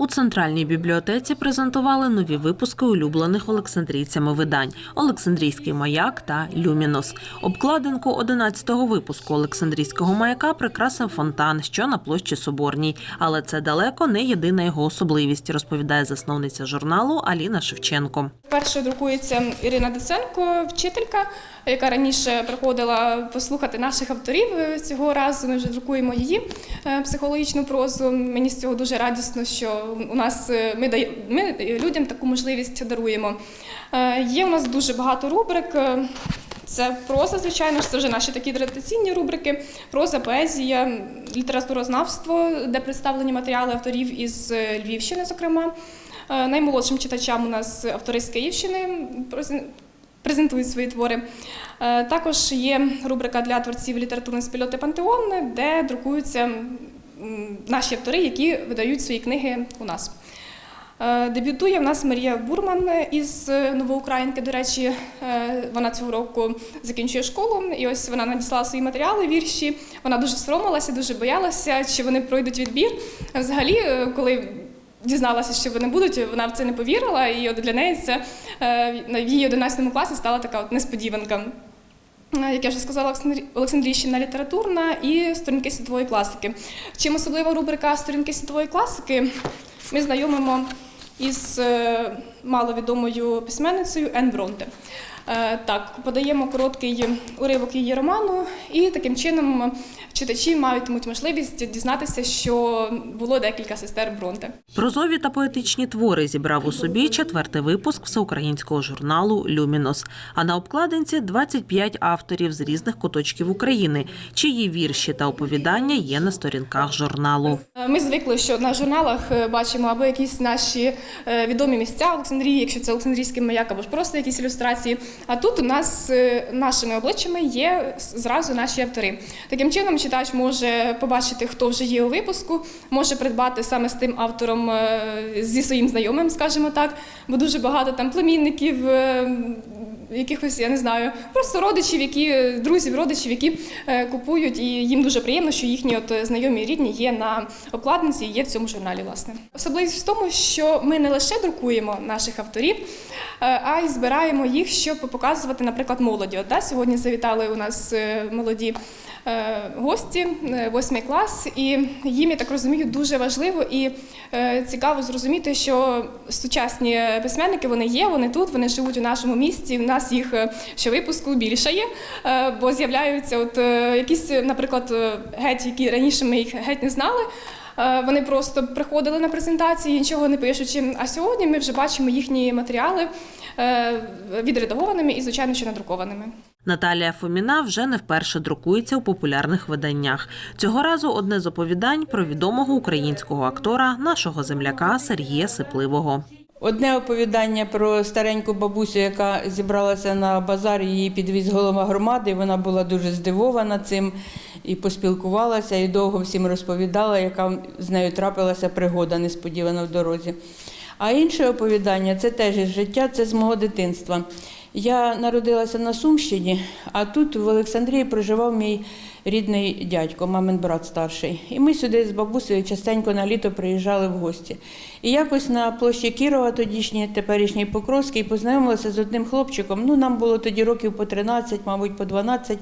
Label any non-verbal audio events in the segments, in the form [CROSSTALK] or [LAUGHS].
У центральній бібліотеці презентували нові випуски улюблених олександрійцями видань Олександрійський маяк та Люмінос. Обкладинку 11-го випуску Олександрійського маяка прикрасив фонтан, що на площі Соборній. Але це далеко не єдина його особливість, розповідає засновниця журналу Аліна Шевченко. Перше друкується Ірина Доценко, вчителька, яка раніше приходила послухати наших авторів. Цього разу ми вже друкуємо її е, психологічну прозу. Мені з цього дуже радісно, що у нас е, ми дає- ми людям таку можливість даруємо. Е, Є у нас дуже багато рубрик. Е, Це проза, звичайно ж, це вже наші такі традиційні рубрики. Проза, поезія, літературознавство, де представлені матеріали авторів із Львівщини, зокрема. Наймолодшим читачам у нас автори з Київщини презентують свої твори. Також є рубрика для творців літературної спільноти Пантеон, де друкуються наші автори, які видають свої книги у нас. Е, Дебютує в нас Марія Бурман із е, Новоукраїнки. До речі, е, вона цього року закінчує школу, і ось вона надіслала свої матеріали, вірші. Вона дуже соромилася, дуже боялася, чи вони пройдуть відбір. Взагалі, коли дізналася, що вони будуть, вона в це не повірила, і от для неї це в її 11 класі стала така от несподіванка. Е, Як я вже сказала, Олександрі- Олександрійщина літературна і сторінки світової класики. Чим особлива рубрика сторінки світової класики? Ми знайомимо із е, маловідомою письменницею Ен Бронте. Е, Так, подаємо короткий уривок її роману, і таким чином читачі матимуть можливість дізнатися, що було декілька сестер Бронте. Прозові та поетичні твори зібрав у собі четвертий випуск всеукраїнського журналу Люмінос. А на обкладинці 25 авторів з різних куточків України, чиї вірші та оповідання є на сторінках журналу. Е, Ми звикли, що на журналах е, бачимо або якісь наші відомі місця Олександрії, якщо це Олександрійський маяк, або ж просто якісь ілюстрації. А тут у нас е, нашими обличчями є зразу наші автори. Таким чином, читач може побачити, хто вже є у випуску, може придбати саме з тим автором е, зі своїм знайомим, скажімо так, бо дуже багато там племінників. Якихось я не знаю, просто родичів, які друзів, родичів, які е, купують, і їм дуже приємно, що їхні от е, знайомі рідні є на обкладинці, є в цьому журналі. Власне, особливість в тому, що ми не лише друкуємо наших авторів, е, а й збираємо їх, щоб показувати, наприклад, молоді. От, да, сьогодні завітали у нас молоді гості, восьмий клас, і їм я так розумію, дуже важливо і цікаво зрозуміти, що сучасні письменники вони є, вони тут, вони живуть у нашому місті. Нас їх е, щовипуску більше є, е, бо з'являються от е, якісь, наприклад, геть, які раніше ми їх геть не знали. Вони просто приходили на презентації, нічого не пишучи. А сьогодні ми вже бачимо їхні матеріали відредагованими і, звичайно, що надрукованими. Наталія Фоміна вже не вперше друкується у популярних виданнях. Цього разу одне з оповідань про відомого українського актора, нашого земляка Сергія Сипливого. Одне оповідання про стареньку бабусю, яка зібралася на базар, її підвіз голова громади. Вона була дуже здивована цим і поспілкувалася, і довго всім розповідала, яка з нею трапилася пригода несподівано в дорозі. А інше оповідання це теж із життя, це з мого дитинства. Я народилася на Сумщині, а тут в Олександрії проживав мій рідний дядько, мамин брат старший. І ми сюди з бабусею частенько на літо приїжджали в гості. І якось на площі Кірова, тодішній теперішній Покровський, познайомилася з одним хлопчиком. Ну, нам було тоді років по 13, мабуть, по 12.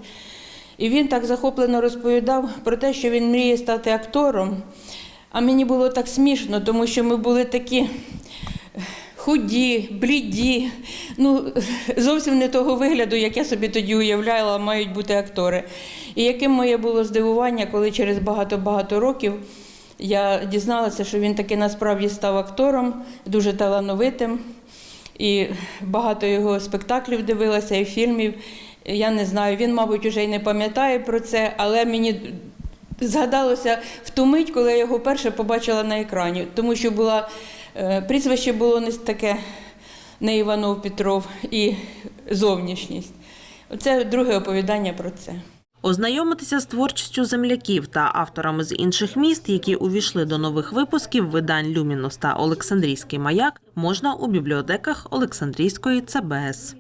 І він так захоплено розповідав про те, що він мріє стати актором. А мені було так смішно, тому що ми були такі худі, бліді, ну [LAUGHS] зовсім не того вигляду, як я собі тоді уявляла, мають бути актори. І яким моє було здивування, коли через багато-багато років я дізналася, що він таки насправді став актором, дуже талановитим. І багато його спектаклів дивилася і фільмів. Я не знаю, він, мабуть, уже й не пам'ятає про це, але мені згадалося в ту мить, коли я його перше побачила на екрані, тому що була прізвище було не таке не Іванов Петров і зовнішність. Оце друге оповідання про це. Ознайомитися з творчістю земляків та авторами з інших міст, які увійшли до нових випусків видань Люмінус та Олександрійський маяк, можна у бібліотеках Олександрійської ЦБС.